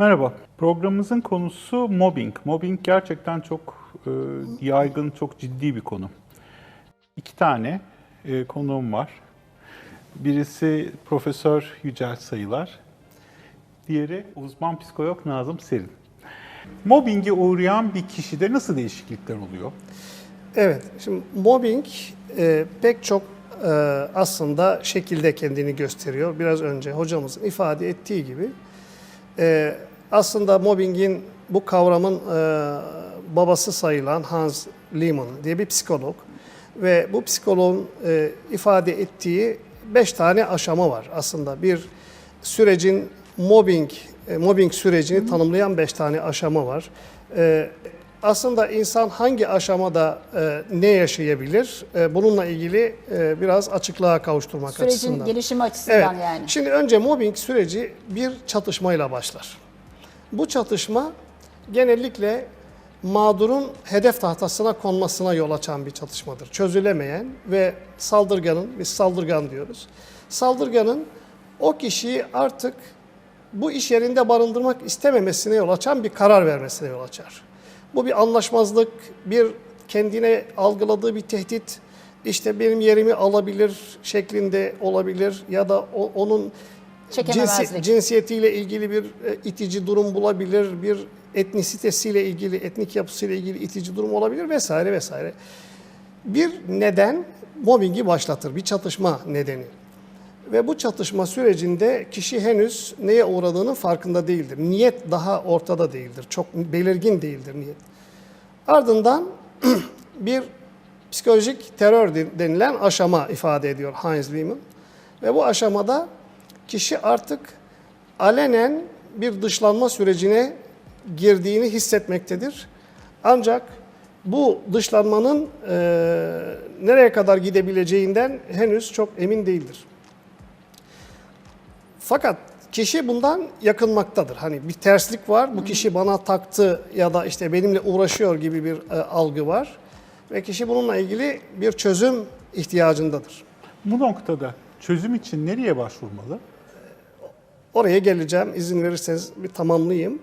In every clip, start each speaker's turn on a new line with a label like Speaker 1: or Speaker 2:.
Speaker 1: Merhaba. Programımızın konusu mobbing. Mobbing gerçekten çok e, yaygın, çok ciddi bir konu. İki tane e, konuğum var. Birisi Profesör Yücel Sayılar, diğeri uzman psikolog Nazım Serin. Mobbinge uğrayan bir kişide nasıl değişiklikler oluyor?
Speaker 2: Evet, şimdi mobbing e, pek çok e, aslında şekilde kendini gösteriyor. Biraz önce hocamızın ifade ettiği gibi. E, aslında mobbingin bu kavramın e, babası sayılan Hans Lehmann diye bir psikolog ve bu psikologun e, ifade ettiği beş tane aşama var aslında. Bir sürecin mobbing e, mobbing sürecini tanımlayan beş tane aşama var. E, aslında insan hangi aşamada e, ne yaşayabilir? E, bununla ilgili e, biraz açıklığa kavuşturmak
Speaker 3: Sürecin
Speaker 2: açısından.
Speaker 3: gelişimi açısından
Speaker 2: Evet.
Speaker 3: yani.
Speaker 2: Şimdi önce mobbing süreci bir çatışmayla başlar. Bu çatışma genellikle mağdurun hedef tahtasına konmasına yol açan bir çatışmadır. Çözülemeyen ve saldırganın, biz saldırgan diyoruz. Saldırganın o kişiyi artık bu iş yerinde barındırmak istememesine yol açan bir karar vermesine yol açar. Bu bir anlaşmazlık, bir kendine algıladığı bir tehdit, işte benim yerimi alabilir şeklinde olabilir ya da onun Cinsi- cinsiyetiyle ilgili bir e, itici durum bulabilir, bir etnisitesiyle ilgili, etnik yapısıyla ilgili itici durum olabilir vesaire vesaire. Bir neden mobbingi başlatır, bir çatışma nedeni. Ve bu çatışma sürecinde kişi henüz neye uğradığının farkında değildir. Niyet daha ortada değildir, çok belirgin değildir niyet. Ardından bir psikolojik terör denilen aşama ifade ediyor Heinz Lehmann. Ve bu aşamada kişi artık alenen bir dışlanma sürecine girdiğini hissetmektedir. Ancak bu dışlanmanın eee, nereye kadar gidebileceğinden henüz çok emin değildir. Fakat kişi bundan yakınmaktadır. Hani bir terslik var, bu kişi bana taktı ya da işte benimle uğraşıyor gibi bir e, algı var. Ve kişi bununla ilgili bir çözüm ihtiyacındadır.
Speaker 1: Bu noktada çözüm için nereye başvurmalı?
Speaker 2: Oraya geleceğim, izin verirseniz bir tamamlayayım.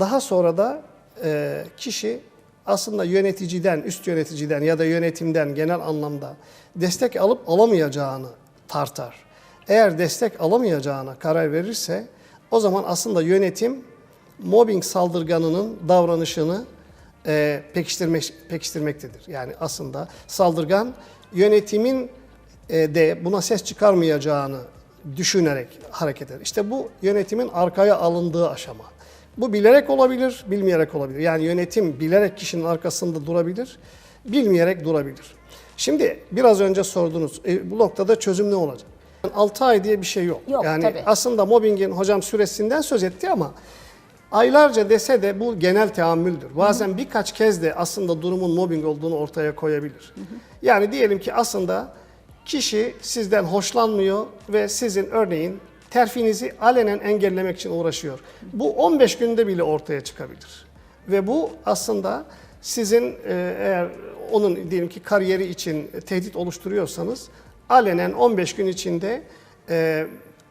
Speaker 2: Daha sonra da e, kişi aslında yöneticiden, üst yöneticiden ya da yönetimden genel anlamda destek alıp alamayacağını tartar. Eğer destek alamayacağına karar verirse o zaman aslında yönetim mobbing saldırganının davranışını e, pekiştirmek, pekiştirmektedir. Yani aslında saldırgan yönetimin e, de buna ses çıkarmayacağını düşünerek hareket eder. İşte bu yönetimin arkaya alındığı aşama. Bu bilerek olabilir, bilmeyerek olabilir. Yani yönetim bilerek kişinin arkasında durabilir, bilmeyerek durabilir. Şimdi biraz önce sordunuz, e, bu noktada çözüm ne olacak? 6 ay diye bir şey yok.
Speaker 3: Yok,
Speaker 2: yani
Speaker 3: tabii.
Speaker 2: aslında mobbingin hocam süresinden söz etti ama aylarca dese de bu genel teamüldür. Bazen birkaç kez de aslında durumun mobbing olduğunu ortaya koyabilir. Yani diyelim ki aslında kişi sizden hoşlanmıyor ve sizin örneğin terfinizi alenen engellemek için uğraşıyor. Bu 15 günde bile ortaya çıkabilir. Ve bu aslında sizin e, eğer onun diyelim ki kariyeri için tehdit oluşturuyorsanız alenen 15 gün içinde e,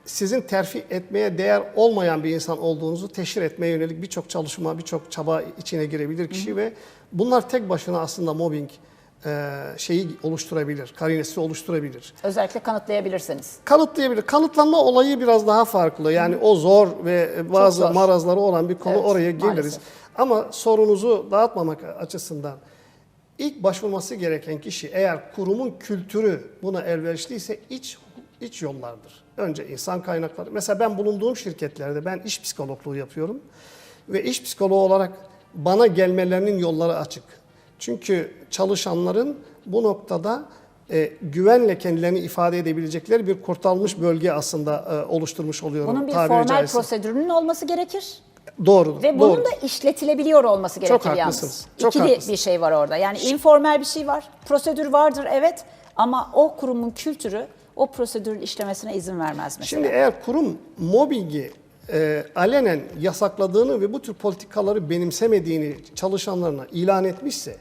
Speaker 2: sizin terfi etmeye değer olmayan bir insan olduğunuzu teşhir etmeye yönelik birçok çalışma, birçok çaba içine girebilir kişi ve bunlar tek başına aslında mobbing şeyi oluşturabilir, karinesi oluşturabilir.
Speaker 3: Özellikle kanıtlayabilirsiniz.
Speaker 2: Kanıtlayabilir. Kanıtlanma olayı biraz daha farklı. Yani o zor ve bazı
Speaker 3: zor.
Speaker 2: marazları olan bir konu
Speaker 3: Evet,
Speaker 2: oraya geliriz.
Speaker 3: maalesef.
Speaker 2: Ama sorunuzu dağıtmamak açısından ilk başvurması gereken kişi eğer kurumun kültürü buna elverişliyse iç iç yollardır. Önce insan kaynakları. Mesela ben bulunduğum şirketlerde ben iş psikologluğu yapıyorum ve iş psikoloğu olarak bana gelmelerinin yolları açık. Çünkü çalışanların bu noktada e, güvenle kendilerini ifade edebilecekleri bir kurtarılmış bölge aslında e, oluşturmuş oluyorum.
Speaker 3: Bunun bir formal
Speaker 2: caizse.
Speaker 3: prosedürünün olması gerekir.
Speaker 2: Doğrudur.
Speaker 3: Ve bunun
Speaker 2: doğru.
Speaker 3: da işletilebiliyor olması gerekir
Speaker 2: Çok
Speaker 3: yalnız.
Speaker 2: haklısınız, çok
Speaker 3: İkili
Speaker 2: haklısınız.
Speaker 3: bir şey var orada. Yani informal bir şey var. Prosedür vardır evet ama o kurumun kültürü o prosedürün işlemesine izin vermez mesela.
Speaker 2: Şimdi eğer kurum mobbingi e, alenen yasakladığını ve bu tür politikaları benimsemediğini çalışanlarına ilan etmişse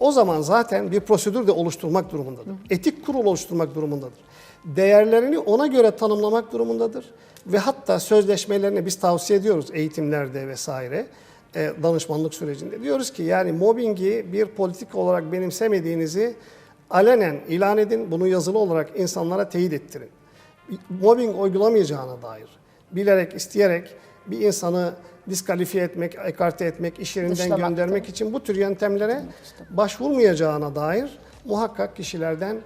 Speaker 2: o zaman zaten bir prosedür de oluşturmak durumundadır. Etik kurul oluşturmak durumundadır. Değerlerini ona göre tanımlamak durumundadır. Ve hatta sözleşmelerini biz tavsiye ediyoruz eğitimlerde vesaire e, danışmanlık sürecinde. Diyoruz ki yani mobbingi bir politik olarak benimsemediğinizi alenen ilan edin. Bunu yazılı olarak insanlara teyit ettirin. Mobbing uygulamayacağına dair bilerek, isteyerek bir insanı diskalifiye etmek, ekarte etmek, iş yerinden
Speaker 3: Dışlamak
Speaker 2: göndermek için bu tür yöntemlere başvurmayacağına dair muhakkak kişilerden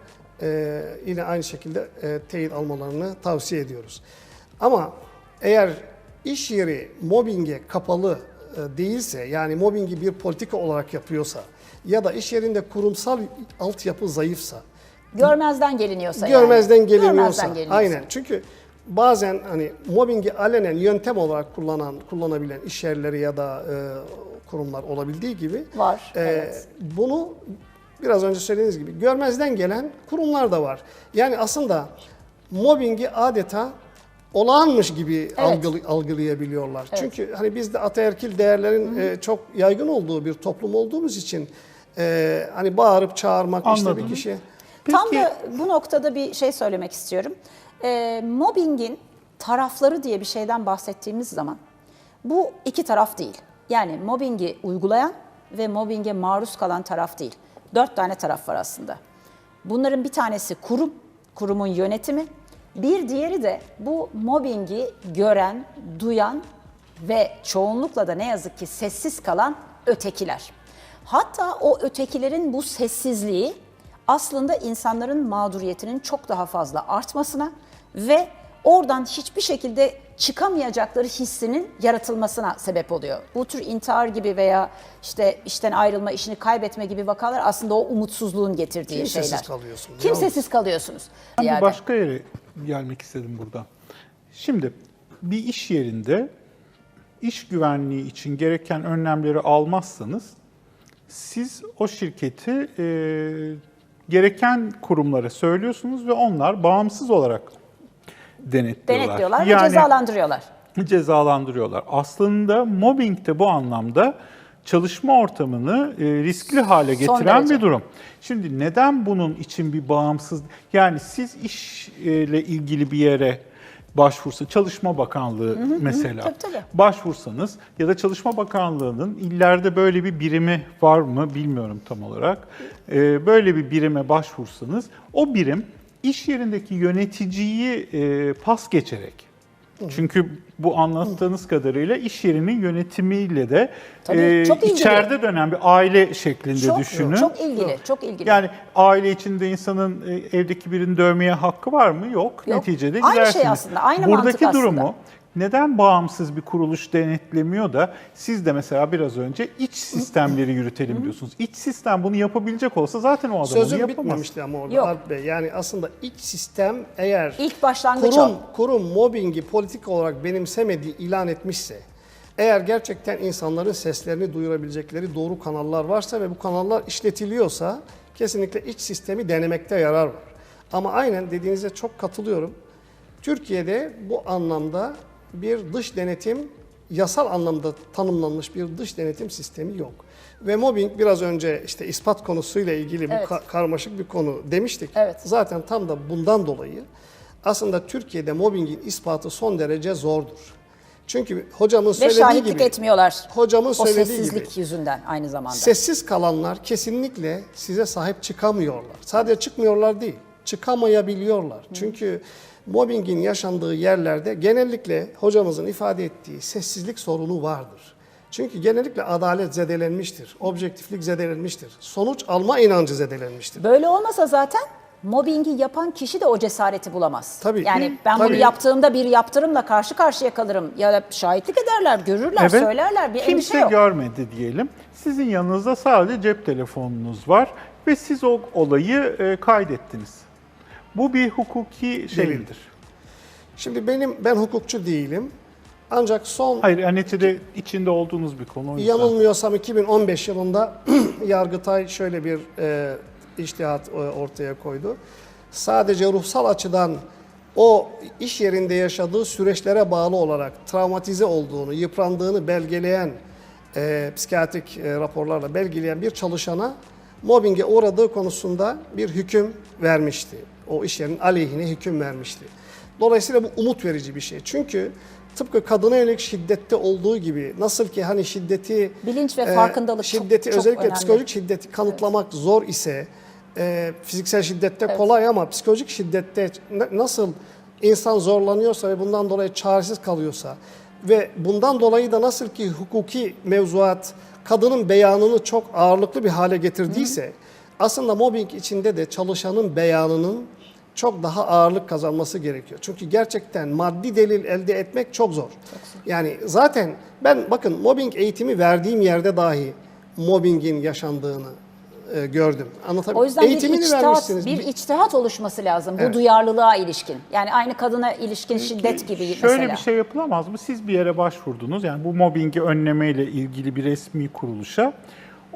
Speaker 2: e, yine aynı şekilde e, teyit almalarını tavsiye ediyoruz. Ama eğer iş yeri mobbinge kapalı e, değilse, yani mobbingi bir politika olarak yapıyorsa ya da iş yerinde kurumsal altyapı zayıfsa,
Speaker 3: Görmezden geliniyorsa
Speaker 2: görmezden
Speaker 3: yani.
Speaker 2: geliniyorsa.
Speaker 3: Görmezden geliniyorsa.
Speaker 2: Aynen. Çünkü bazen hani mobbingi alenen yöntem olarak kullanan kullanabilen iş yerleri ya da e, kurumlar olabildiği gibi
Speaker 3: Var,
Speaker 2: e,
Speaker 3: evet.
Speaker 2: bunu biraz önce söylediğiniz gibi görmezden gelen kurumlar da var. Yani aslında mobbingi adeta olağanmış gibi algılı- algılayabiliyorlar. Çünkü hani bizde ataerkil değerlerin e, çok yaygın olduğu bir toplum olduğumuz için e, hani bağırıp çağırmak işte
Speaker 1: Anladım.
Speaker 2: bir kişi
Speaker 3: Tam
Speaker 1: Peki-
Speaker 3: da bu noktada bir şey söylemek istiyorum. Ee, mobbingin tarafları diye bir şeyden bahsettiğimiz zaman bu iki taraf değil. Yani mobbingi uygulayan ve mobbinge maruz kalan taraf değil. Dört tane taraf var aslında. Bunların bir tanesi kurum, kurumun yönetimi. Bir diğeri de bu mobbingi gören, duyan ve çoğunlukla da ne yazık ki sessiz kalan ötekiler. Hatta o ötekilerin bu sessizliği aslında insanların mağduriyetinin çok daha fazla artmasına ve oradan hiçbir şekilde çıkamayacakları hissinin yaratılmasına sebep oluyor. Bu tür intihar gibi veya işte işten ayrılma, işini kaybetme gibi vakalar aslında o umutsuzluğun getirdiği
Speaker 2: Kimsesiz
Speaker 3: şeyler.
Speaker 2: kalıyorsunuz,
Speaker 3: Kimsesiz kalıyorsunuz.
Speaker 1: Ben bir
Speaker 3: Yani.
Speaker 1: başka yere gelmek istedim burada. Şimdi bir iş yerinde iş güvenliği için gereken önlemleri almazsanız siz o şirketi e, gereken kurumlara söylüyorsunuz ve onlar bağımsız olarak denetliyorlar.
Speaker 3: denetliyorlar ve
Speaker 1: Yani-
Speaker 3: cezalandırıyorlar.
Speaker 1: cezalandırıyorlar. Aslında mobbing de bu anlamda çalışma ortamını e, riskli hale getiren bir durum. Şimdi neden bunun için bir bağımsız yani siz işle ilgili bir yere başvursa Çalışma Bakanlığı mesela
Speaker 3: tabii, tabii.
Speaker 1: başvursanız ya da Çalışma Bakanlığı'nın illerde böyle bir birimi var mı bilmiyorum tam olarak. E, böyle bir birime başvursanız o birim iş yerindeki yöneticiyi e, pas geçerek çünkü bu anlattığınız kadarıyla iş yerinin yönetimiyle de
Speaker 3: Tabii,
Speaker 1: e,
Speaker 3: çok ilgili.
Speaker 1: içeride dönen bir aile şeklinde
Speaker 3: Çok,
Speaker 1: düşünün.
Speaker 3: çok ilgili, çok ilgili.
Speaker 1: Yani aile içinde insanın e, evdeki birini dövmeye hakkı var mı? Yok.
Speaker 3: Yok.
Speaker 1: Neticede
Speaker 3: Aynı şey aslında, aynı mantık
Speaker 1: Buradaki
Speaker 3: aslında.
Speaker 1: Neden bağımsız bir kuruluş denetlemiyor da siz de mesela biraz önce iç sistemleri yürütelim diyorsunuz. İç sistem bunu yapabilecek olsa zaten o adam onu
Speaker 2: Sözüm
Speaker 1: yapamaz.
Speaker 2: bitmemişti ama orada
Speaker 3: Yok.
Speaker 2: Alp Bey. Yani aslında iç sistem eğer
Speaker 3: İlk başlangıç
Speaker 2: kurum,
Speaker 3: o.
Speaker 2: kurum mobbingi politik olarak benimsemediği ilan etmişse, eğer gerçekten insanların seslerini duyurabilecekleri doğru kanallar varsa ve bu kanallar işletiliyorsa kesinlikle iç sistemi denemekte yarar var. Ama aynen dediğinize çok katılıyorum. Türkiye'de bu anlamda bir dış denetim yasal anlamda tanımlanmış bir dış denetim sistemi yok. Ve mobbing biraz önce işte ispat konusuyla ilgili bu
Speaker 3: Evet.
Speaker 2: ka- karmaşık bir konu demiştik.
Speaker 3: Evet.
Speaker 2: Zaten tam da bundan dolayı aslında Türkiye'de mobbingin ispatı son derece zordur. Çünkü hocamın
Speaker 3: Ve
Speaker 2: söylediği gibi
Speaker 3: etmiyorlar.
Speaker 2: hocamın
Speaker 3: O
Speaker 2: söylediği
Speaker 3: sessizlik
Speaker 2: gibi
Speaker 3: yüzünden aynı zamanda.
Speaker 2: sessiz kalanlar kesinlikle size sahip çıkamıyorlar. Sadece çıkmıyorlar değil, çıkamayabiliyorlar. Çünkü mobbingin yaşandığı yerlerde genellikle hocamızın ifade ettiği sessizlik sorunu vardır. Çünkü genellikle adalet zedelenmiştir, objektiflik zedelenmiştir, sonuç alma inancı zedelenmiştir.
Speaker 3: Böyle olmasa zaten mobbingi yapan kişi de o cesareti bulamaz.
Speaker 2: Tabii.
Speaker 3: Yani ben bunu
Speaker 2: Tabii.
Speaker 3: yaptığımda bir yaptırımla karşı karşıya kalırım. Ya da şahitlik ederler, görürler, söylerler. Bir
Speaker 1: Kimse
Speaker 3: endişe yok.
Speaker 1: görmedi diyelim. Sizin yanınızda sadece cep telefonunuz var ve siz o olayı e, kaydettiniz. Bu bir hukuki şeydir.
Speaker 2: Şimdi benim ben hukukçu değilim. Ancak son
Speaker 1: Hayır, yani neticede içinde olduğunuz bir konu.
Speaker 2: Yanılmıyorsam 2015 yılında Yargıtay şöyle bir e, iştihat e, ortaya koydu. Sadece ruhsal açıdan o iş yerinde yaşadığı süreçlere bağlı olarak travmatize olduğunu, yıprandığını belgeleyen e, psikiyatrik e, raporlarla belgeleyen bir çalışana mobbinge uğradığı konusunda bir hüküm vermişti. O iş yerinin aleyhine hüküm vermişti. Dolayısıyla bu umut verici bir şey. Çünkü tıpkı kadına yönelik şiddette olduğu gibi nasıl ki hani şiddeti
Speaker 3: Bilinç ve
Speaker 2: e,
Speaker 3: farkındalık çok-
Speaker 2: şiddeti
Speaker 3: çok
Speaker 2: özellikle
Speaker 3: önemli.
Speaker 2: psikolojik şiddeti kanıtlamak zor ise e, fiziksel şiddette kolay ama psikolojik şiddette na- nasıl insan zorlanıyorsa ve bundan dolayı çaresiz kalıyorsa ve bundan dolayı da nasıl ki hukuki mevzuat kadının beyanını çok ağırlıklı bir hale getirdiyse aslında mobbing içinde de çalışanın beyanının çok daha ağırlık kazanması gerekiyor. Çünkü gerçekten maddi delil elde etmek çok zor. Yani zaten ben bakın mobbing eğitimi verdiğim yerde dahi mobbingin yaşandığını e, gördüm. Anlatabiliyor
Speaker 3: O yüzden bir
Speaker 2: Eğitimini
Speaker 3: içtihat,
Speaker 2: vermişsiniz.
Speaker 3: bir içtihat oluşması lazım bu
Speaker 2: Evet.
Speaker 3: duyarlılığa ilişkin. Yani aynı kadına ilişkin şiddet gibi
Speaker 1: Şöyle
Speaker 3: mesela.
Speaker 1: bir şey yapılamaz mı? Siz bir yere başvurdunuz. Yani bu mobbingi önlemeyle ilgili bir resmi kuruluşa.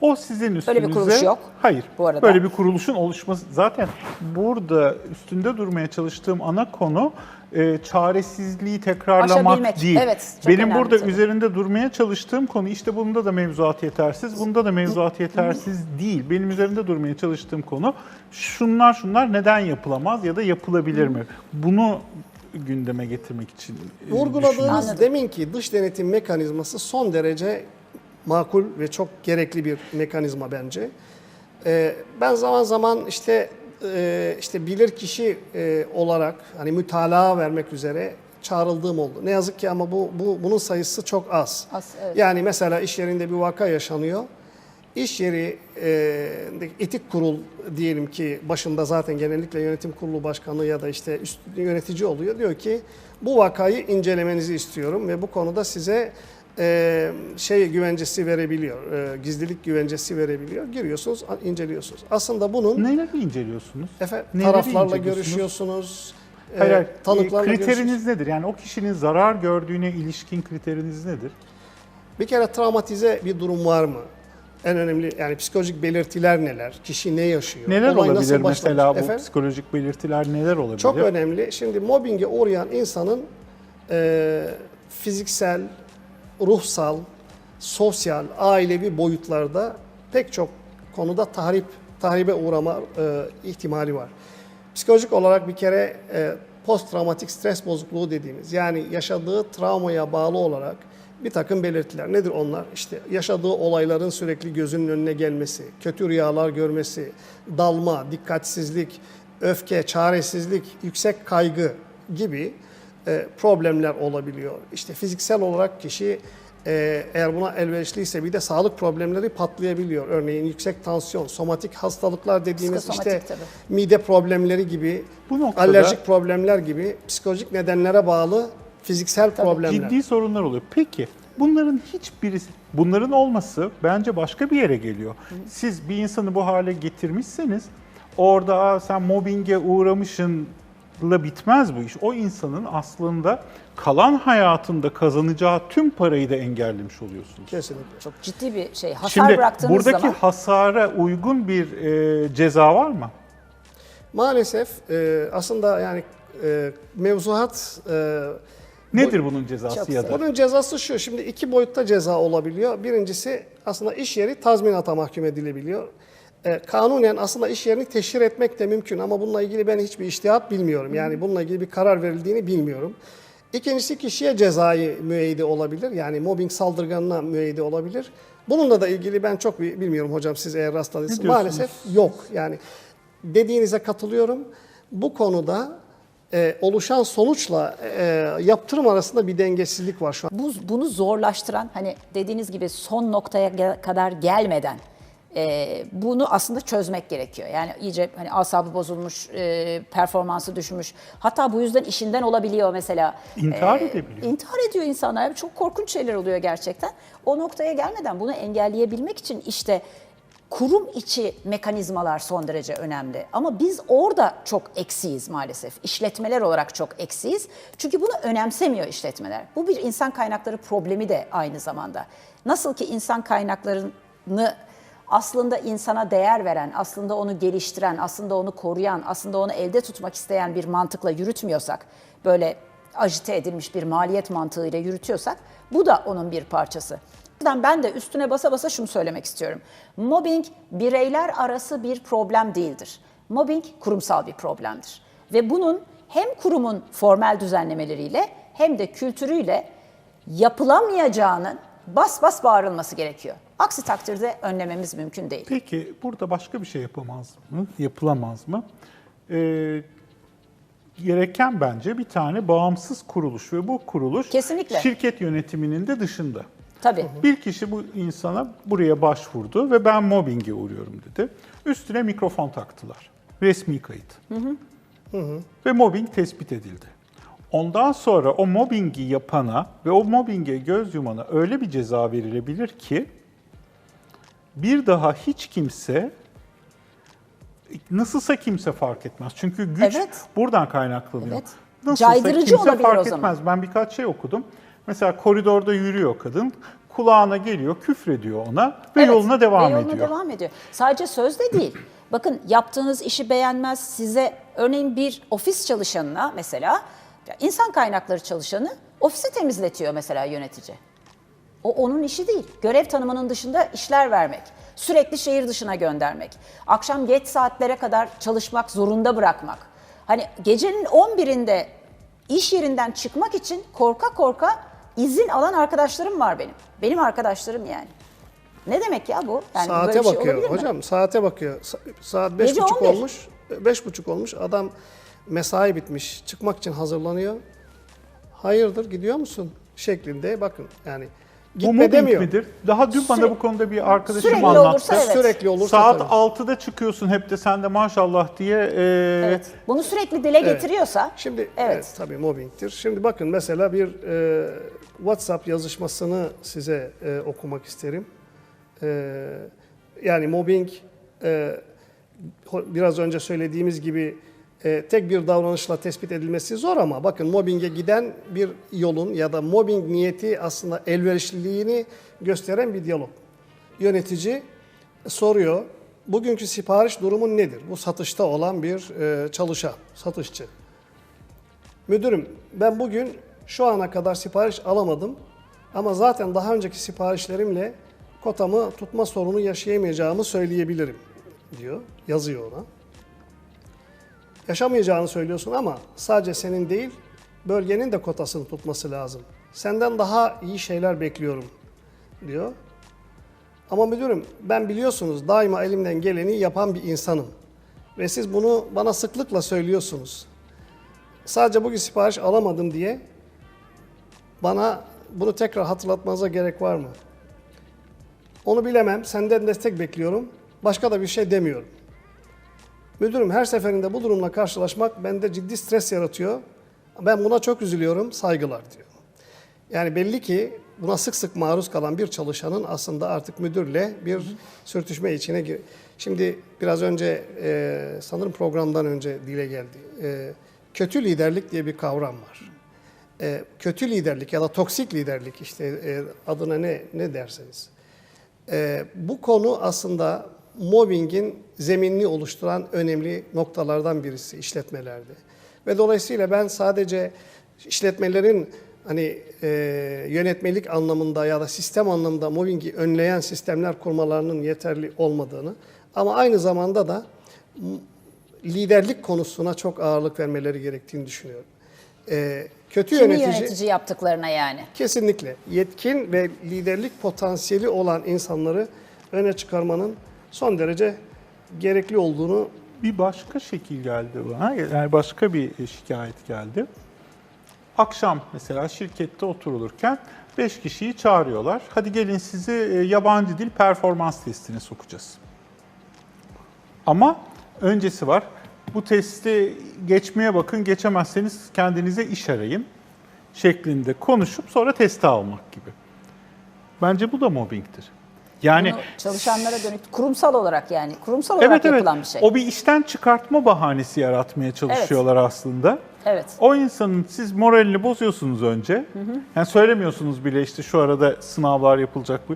Speaker 1: O sizin üstünüze...
Speaker 3: Böyle bir kuruluş yok
Speaker 1: Hayır.
Speaker 3: bu arada.
Speaker 1: Böyle bir kuruluşun oluşması... Zaten burada üstünde durmaya çalıştığım ana konu e, çaresizliği tekrarlamak
Speaker 3: Aşabilmek.
Speaker 1: değil.
Speaker 3: Evet, çok
Speaker 1: Benim burada
Speaker 3: tabii.
Speaker 1: üzerinde durmaya çalıştığım konu işte bunda da mevzuat yetersiz, bunda da mevzuat yetersiz değil. Benim üzerinde durmaya çalıştığım konu şunlar şunlar neden yapılamaz ya da yapılabilir mi? Bunu gündeme getirmek için.
Speaker 2: Vurguladığınız
Speaker 3: Anladım.
Speaker 2: deminki dış denetim mekanizması son derece makul ve çok gerekli bir mekanizma bence. Ee, ben zaman zaman işte e, işte bilir kişi e, olarak hani mütalaa vermek üzere çağrıldığım oldu. Ne yazık ki ama bu, bu bunun sayısı çok az.
Speaker 3: Az, evet.
Speaker 2: Yani mesela iş yerinde bir vaka yaşanıyor. İş yeri e, etik kurul diyelim ki başında zaten genellikle yönetim kurulu başkanı ya da işte üst yönetici oluyor. Diyor ki bu vakayı incelemenizi istiyorum ve bu konuda size e, şey güvencesi verebiliyor, e, gizlilik güvencesi verebiliyor. Giriyorsunuz, inceliyorsunuz. Aslında bunun
Speaker 1: Neleri inceliyorsunuz?
Speaker 2: efendim,
Speaker 1: Neleri
Speaker 2: taraflarla
Speaker 1: inceliyorsunuz?
Speaker 2: görüşüyorsunuz, e,
Speaker 1: Hayır, hayır.
Speaker 2: tanıklarla
Speaker 1: kriteriniz nedir? Yani o kişinin zarar gördüğüne ilişkin kriteriniz nedir?
Speaker 2: Bir kere travmatize bir durum var mı? En önemli yani psikolojik belirtiler neler? Kişi ne yaşıyor?
Speaker 1: Neler
Speaker 2: Olay
Speaker 1: olabilir mesela bu
Speaker 2: Efendim?
Speaker 1: psikolojik belirtiler neler olabilir?
Speaker 2: Çok önemli. Şimdi mobbinge uğrayan insanın e, fiziksel, ruhsal, sosyal, ailevi boyutlarda pek çok konuda tahrip, tahribe uğrama e, ihtimali var. Psikolojik olarak bir kere e, post travmatik stres bozukluğu dediğimiz yani yaşadığı travmaya bağlı olarak bir takım belirtiler. Nedir onlar? İşte yaşadığı olayların sürekli gözünün önüne gelmesi, kötü rüyalar görmesi, dalma, dikkatsizlik, öfke, çaresizlik, yüksek kaygı gibi problemler olabiliyor. İşte fiziksel olarak kişi e, eğer buna elverişliyse bir de sağlık problemleri patlayabiliyor. Örneğin yüksek tansiyon, somatik hastalıklar dediğimiz işte
Speaker 3: tabii.
Speaker 2: mide problemleri gibi,
Speaker 1: Bu noktada-
Speaker 2: alerjik problemler gibi psikolojik nedenlere bağlı fiziksel problemler.
Speaker 1: Ciddi sorunlar oluyor. Peki bunların hiçbirisi, bunların olması bence başka bir yere geliyor. Siz bir insanı bu hale getirmişseniz orada "Aa, sen mobbinge uğramışınla bitmez bu iş. O insanın aslında kalan hayatında kazanacağı tüm parayı da engellemiş oluyorsunuz.
Speaker 2: Kesinlikle.
Speaker 3: Çok ciddi bir şey. Hasar
Speaker 1: Şimdi
Speaker 3: bıraktığınız
Speaker 1: buradaki
Speaker 3: zaman
Speaker 1: hasara uygun bir e, ceza var mı?
Speaker 2: Maalesef e, aslında yani e, mevzuat e,
Speaker 1: Nedir bunun cezası
Speaker 3: Çok
Speaker 1: ya da?
Speaker 2: Bunun cezası şu. Şimdi iki boyutta ceza olabiliyor. Birincisi aslında iş yeri tazminata mahkum edilebiliyor. E, kanunen aslında iş yerini teşhir etmek de mümkün ama bununla ilgili ben hiçbir iştihat bilmiyorum. Yani bununla ilgili bir karar verildiğini bilmiyorum. İkincisi kişiye cezai müeyyide olabilir. Yani mobbing saldırganına müeyyide olabilir. Bununla da ilgili ben çok bi- bilmiyorum hocam siz eğer rastladıysanız. Maalesef yok. Yani dediğinize katılıyorum. Bu konuda e, oluşan sonuçla e, yaptırım arasında bir dengesizlik var şu an.
Speaker 3: bu, bunu zorlaştıran hani dediğiniz gibi son noktaya kadar gelmeden e, bunu aslında çözmek gerekiyor. Yani iyice hani asabı bozulmuş, e, performansı düşmüş. Hatta bu yüzden işinden olabiliyor mesela.
Speaker 1: İntihar edebiliyor.
Speaker 3: İntihar ediyor insanlar. Çok korkunç şeyler oluyor gerçekten. O noktaya gelmeden bunu engelleyebilmek için işte kurum içi mekanizmalar son derece önemli. Ama biz orada çok eksiyiz maalesef. İşletmeler olarak çok eksiyiz. Çünkü bunu önemsemiyor işletmeler. Bu bir insan kaynakları problemi de aynı zamanda. Nasıl ki insan kaynaklarını aslında insana değer veren, aslında onu geliştiren, aslında onu koruyan, aslında onu elde tutmak isteyen bir mantıkla yürütmüyorsak, böyle ajite edilmiş bir maliyet mantığıyla yürütüyorsak bu da onun bir parçası. Ben de üstüne basa basa şunu söylemek istiyorum. Mobbing bireyler arası bir problem değildir. Mobbing kurumsal bir problemdir. Ve bunun hem kurumun formel düzenlemeleriyle hem de kültürüyle yapılamayacağının bas bas bağırılması gerekiyor. Aksi takdirde önlememiz mümkün değil.
Speaker 1: Peki burada başka bir şey yapamaz mı? Yapılamaz mı? Ee, gereken bence bir tane bağımsız kuruluş ve bu kuruluş
Speaker 3: Kesinlikle.
Speaker 1: şirket yönetiminin de dışında.
Speaker 3: Tabii.
Speaker 1: Bir kişi bu insana buraya başvurdu ve ben mobbinge uğruyorum dedi. Üstüne mikrofon taktılar. Resmi kayıt. Ve mobbing tespit edildi. Ondan sonra o mobbingi yapana ve o mobbinge göz yumana öyle bir ceza verilebilir ki bir daha hiç kimse nasılsa kimse fark etmez. Çünkü güç
Speaker 3: Evet.
Speaker 1: buradan kaynaklanıyor.
Speaker 3: Evet.
Speaker 1: Nasılsa
Speaker 3: Caydırıcı
Speaker 1: kimse
Speaker 3: olabilir
Speaker 1: fark
Speaker 3: o zaman.
Speaker 1: etmez. Ben birkaç şey okudum. Mesela koridorda yürüyor kadın, kulağına geliyor, küfrediyor ona ve
Speaker 3: Evet,
Speaker 1: yoluna devam
Speaker 3: ve yoluna
Speaker 1: ediyor.
Speaker 3: devam ediyor. Sadece sözde değil. Bakın yaptığınız işi beğenmez size örneğin bir ofis çalışanına mesela ya insan kaynakları çalışanı ofisi temizletiyor mesela yönetici. O onun işi değil. Görev tanımının dışında işler vermek. Sürekli şehir dışına göndermek. Akşam geç saatlere kadar çalışmak zorunda bırakmak. Hani gecenin 11'inde iş yerinden çıkmak için korka korka izin alan arkadaşlarım var benim. Benim arkadaşlarım yani. Ne demek ya bu? Yani
Speaker 2: saate
Speaker 3: böyle bir şey
Speaker 2: bakıyor
Speaker 3: olabilir mi?
Speaker 2: hocam. Saate bakıyor. Sa- Saat beş
Speaker 3: Gece
Speaker 2: buçuk
Speaker 3: 11.
Speaker 2: olmuş. Beş buçuk olmuş. Adam mesai bitmiş. Çıkmak için hazırlanıyor. Hayırdır gidiyor musun? Şeklinde bakın yani
Speaker 1: Bu
Speaker 2: gitme
Speaker 1: mobbing
Speaker 2: demiyor.
Speaker 1: midir? Daha dün bana
Speaker 3: Süre-
Speaker 1: bu konuda bir arkadaşım
Speaker 3: sürekli
Speaker 1: anlattı.
Speaker 3: olursa evet.
Speaker 2: Sürekli olursa
Speaker 1: Saat
Speaker 2: tabii.
Speaker 1: 6'da çıkıyorsun hep de sen de maşallah diye. e,
Speaker 3: Evet. Bunu sürekli dile getiriyorsa
Speaker 2: Şimdi evet.
Speaker 3: evet.
Speaker 2: tabii mobbingtir. Şimdi bakın mesela bir e, WhatsApp yazışmasını size e, okumak isterim. E, yani mobbing e, ho- biraz önce söylediğimiz gibi e, tek bir davranışla tespit edilmesi zor ama bakın mobbinge giden bir yolun ya da mobbing niyeti aslında elverişliliğini gösteren bir diyalog. Yönetici soruyor, bugünkü sipariş durumun nedir? Bu satışta olan bir e, çalışan, satışçı. Müdürüm ben bugün şu ana kadar sipariş alamadım ama zaten daha önceki siparişlerimle kotamı tutma sorunu yaşayamayacağımı söyleyebilirim diyor, yazıyor ona. Yaşamayacağını söylüyorsun ama sadece senin değil, bölgenin de kotasını tutması lazım. Senden daha iyi şeyler bekliyorum diyor. Ama müdürüm ben biliyorsunuz daima elimden geleni yapan bir insanım. Ve siz bunu bana sıklıkla söylüyorsunuz. Sadece bugün sipariş alamadım diye bana bunu tekrar hatırlatmanıza gerek var mı? Onu bilemem. Senden destek bekliyorum. Başka da bir şey demiyorum. Müdürüm her seferinde bu durumla karşılaşmak bende ciddi stres yaratıyor. Ben buna çok üzülüyorum. Saygılar diyor. Yani belli ki buna sık sık maruz kalan bir çalışanın aslında artık müdürle bir sürtüşme içine gir. Şimdi biraz önce e, sanırım programdan önce dile geldi. E, kötü liderlik diye bir kavram var. E, kötü liderlik ya da toksik liderlik işte e, adına ne ne derseniz. E, bu konu aslında mobbingin zeminini oluşturan önemli noktalardan birisi işletmelerde. Ve dolayısıyla ben sadece işletmelerin hani e, yönetmelik anlamında ya da sistem anlamında mobbingi önleyen sistemler kurmalarının yeterli olmadığını ama aynı zamanda da liderlik konusuna çok ağırlık vermeleri gerektiğini düşünüyorum. E, kötü
Speaker 3: kimi
Speaker 2: yönetici,
Speaker 3: yönetici yaptıklarına yani.
Speaker 2: Kesinlikle. Yetkin ve liderlik potansiyeli olan insanları öne çıkarmanın son derece gerekli olduğunu
Speaker 1: Bir başka şekil geldi bana. Yani başka bir şikayet geldi. Akşam mesela şirkette oturulurken 5 kişiyi çağırıyorlar. Hadi gelin sizi e, yabancı dil performans testine sokacağız. Ama öncesi var. Bu testi geçmeye bakın, geçemezseniz kendinize iş arayın şeklinde konuşup sonra testi almak gibi. Bence bu da mobbingtir. Yani
Speaker 3: Bunu çalışanlara dönük kurumsal olarak yani kurumsal olarak
Speaker 1: evet evet
Speaker 3: yapılan bir şey.
Speaker 1: o bir işten çıkartma bahanesi yaratmaya çalışıyorlar aslında.
Speaker 3: Evet.
Speaker 1: O insanın siz moralini bozuyorsunuz önce. Yani söylemiyorsunuz bile işte şu arada sınavlar yapılacak bu.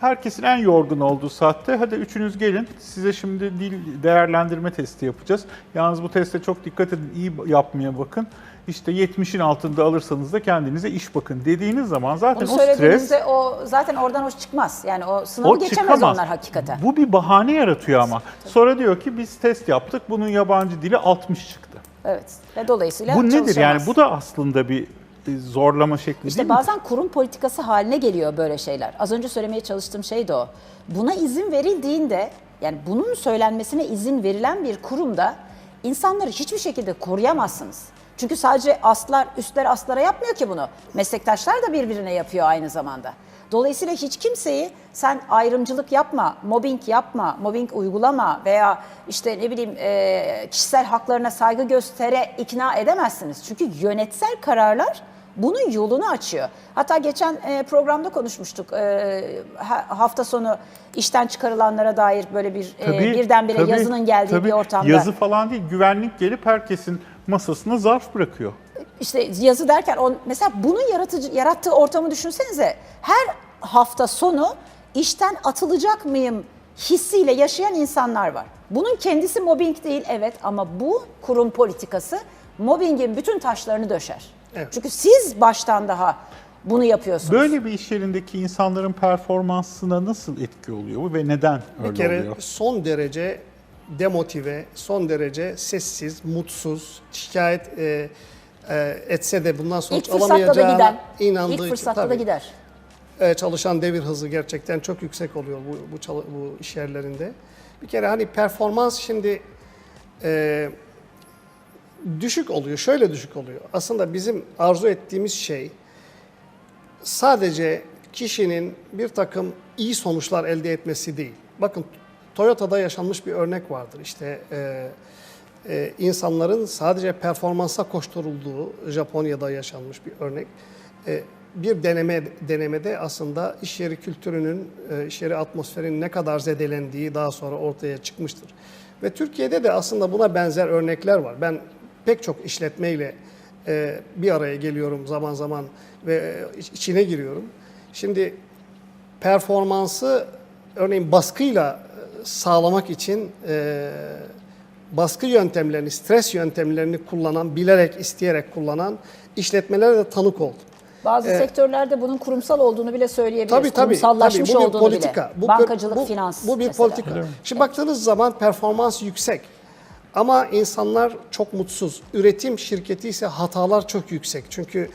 Speaker 1: Herkesin en yorgun olduğu saatte hadi üçünüz gelin size şimdi dil değerlendirme testi yapacağız. Yalnız bu teste çok dikkat edin iyi yapmaya bakın. İşte 70'in altında alırsanız da kendinize iş bakın dediğiniz zaman zaten
Speaker 3: Bunu
Speaker 1: o stres
Speaker 3: o zaten oradan hoş çıkmaz. Yani o sınavı
Speaker 1: o
Speaker 3: geçemez
Speaker 1: çıkamaz.
Speaker 3: onlar hakikaten.
Speaker 1: Bu bir bahane yaratıyor ama. Sonra diyor ki biz test yaptık bunun yabancı dili 60 çıktı.
Speaker 3: Evet. Ve dolayısıyla
Speaker 1: Bu nedir yani bu da aslında bir e, zorlama şekli değil
Speaker 3: İşte
Speaker 1: mi?
Speaker 3: bazen kurum politikası haline geliyor böyle şeyler. Az önce söylemeye çalıştığım şey de o. Buna izin verildiğinde yani bunun söylenmesine izin verilen bir kurumda insanları hiçbir şekilde koruyamazsınız. Çünkü sadece astlar, üstler astlara yapmıyor ki bunu. Meslektaşlar da birbirine yapıyor aynı zamanda. Dolayısıyla hiç kimseyi sen ayrımcılık yapma, mobbing yapma, mobbing uygulama veya işte ne bileyim e, kişisel haklarına saygı göstere ikna edemezsiniz. Çünkü yönetsel kararlar bunun yolunu açıyor. Hatta geçen e, programda konuşmuştuk. E, ha- hafta sonu işten çıkarılanlara dair böyle bir e, birdenbire
Speaker 1: tabii,
Speaker 3: yazının geldiği
Speaker 1: tabii.
Speaker 3: bir ortamda.
Speaker 1: Yazı falan değil güvenlik gelip herkesin masasına zarf bırakıyor.
Speaker 3: İşte yazı derken on, mesela bunun yaratıcı yarattığı ortamı düşünsenize. Her hafta sonu işten atılacak mıyım hissiyle yaşayan insanlar var. Bunun kendisi mobbing değil evet ama bu kurum politikası mobbingin bütün taşlarını döşer.
Speaker 2: Evet.
Speaker 3: Çünkü siz baştan daha bunu yapıyorsunuz.
Speaker 1: Böyle bir iş yerindeki insanların performansına nasıl etki oluyor bu ve neden öyle
Speaker 2: Bir kere
Speaker 1: oluyor?
Speaker 2: son derece demotive, son derece sessiz, mutsuz, şikayet e, e, etse de bundan sonuç
Speaker 3: İlk da
Speaker 2: alamayacağına
Speaker 3: giden,
Speaker 2: inandığı
Speaker 3: ilk
Speaker 2: için
Speaker 3: fırsatta da
Speaker 2: tabii,
Speaker 3: gider.
Speaker 2: e, çalışan devir hızı gerçekten çok yüksek oluyor bu bu, bu iş yerlerinde. Bir kere hani performans şimdi e, düşük oluyor. Şöyle düşük oluyor. Aslında bizim arzu ettiğimiz şey sadece kişinin bir takım iyi sonuçlar elde etmesi değil. Bakın Toyota'da yaşanmış bir örnek vardır. İşte e, e, insanların sadece performansa koşturulduğu Japonya'da yaşanmış bir örnek. E, bir deneme denemede aslında iş yeri kültürünün, e, iş yeri atmosferinin ne kadar zedelendiği daha sonra ortaya çıkmıştır. Ve Türkiye'de de aslında buna benzer örnekler var. Ben pek çok işletmeyle e, bir araya geliyorum zaman zaman ve e, iç- içine giriyorum. Şimdi performansı örneğin baskıyla sağlamak için e, baskı yöntemlerini, stres yöntemlerini kullanan, bilerek, isteyerek kullanan işletmelere de tanık oldum.
Speaker 3: Bazı sektörlerde bunun kurumsal olduğunu bile söyleyebiliriz.
Speaker 2: Tabii tabii.
Speaker 3: Kurumsallaşmış
Speaker 2: tabii, bu bir
Speaker 3: olduğunu
Speaker 2: politika.
Speaker 3: bile.
Speaker 2: Bu,
Speaker 3: Bankacılık,
Speaker 2: bu,
Speaker 3: finans
Speaker 2: Bu bir
Speaker 3: mesela.
Speaker 2: politika. Şimdi baktığınız zaman performans yüksek. Ama insanlar çok mutsuz. Üretim şirketi ise hatalar çok yüksek. Çünkü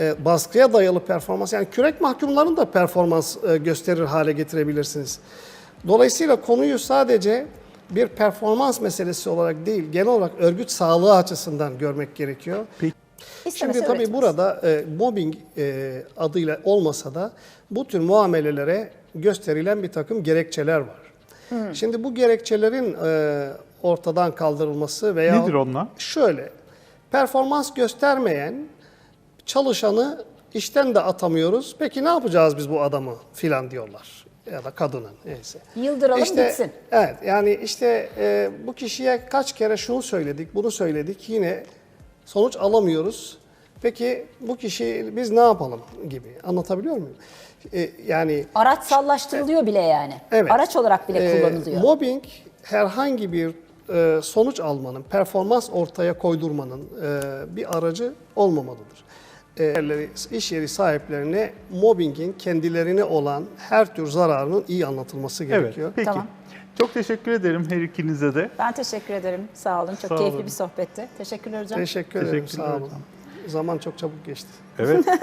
Speaker 2: e, baskıya dayalı performans, yani kürek mahkumlarını da performans e, gösterir hale getirebilirsiniz. Dolayısıyla konuyu sadece bir performans meselesi olarak değil, genel olarak örgüt sağlığı açısından görmek gerekiyor.
Speaker 3: İstemesi
Speaker 2: Şimdi tabii burada e, mobbing e, adıyla olmasa da bu tür muamelelere gösterilen bir takım gerekçeler var. Şimdi bu gerekçelerin e, ortadan kaldırılması veya
Speaker 1: Nedir onlar?
Speaker 2: Şöyle, performans göstermeyen çalışanı işten de atamıyoruz. Peki ne yapacağız biz bu adamı filan diyorlar ya da kadını neyse.
Speaker 3: Yıldıralım
Speaker 2: İşte,
Speaker 3: gitsin.
Speaker 2: Evet yani işte e, bu kişiye kaç kere şunu söyledik, bunu söyledik yine sonuç alamıyoruz. Peki bu kişi biz ne yapalım gibi anlatabiliyor muyum? E, yani
Speaker 3: Araç sallaştırılıyor bile yani.
Speaker 2: Evet.
Speaker 3: Araç olarak bile
Speaker 2: Ee,
Speaker 3: kullanılıyor.
Speaker 2: mobbing herhangi bir e, sonuç almanın, performans ortaya koydurmanın e, bir aracı olmamalıdır. E, yerleri- iş yeri sahiplerine mobbingin kendilerine olan her tür zararının iyi anlatılması
Speaker 1: Evet.
Speaker 2: gerekiyor.
Speaker 1: Peki.
Speaker 3: Tamam.
Speaker 1: Çok teşekkür ederim her ikinize de.
Speaker 3: Ben teşekkür ederim. Sağ olun. Çok
Speaker 1: Sağ
Speaker 3: keyifli
Speaker 1: olun.
Speaker 3: bir sohbetti. Teşekkürler hocam.
Speaker 2: Teşekkür ederim.
Speaker 1: Teşekkürler
Speaker 2: Sağ olun.
Speaker 1: hocam.
Speaker 2: Zaman çok çabuk geçti.
Speaker 1: Evet.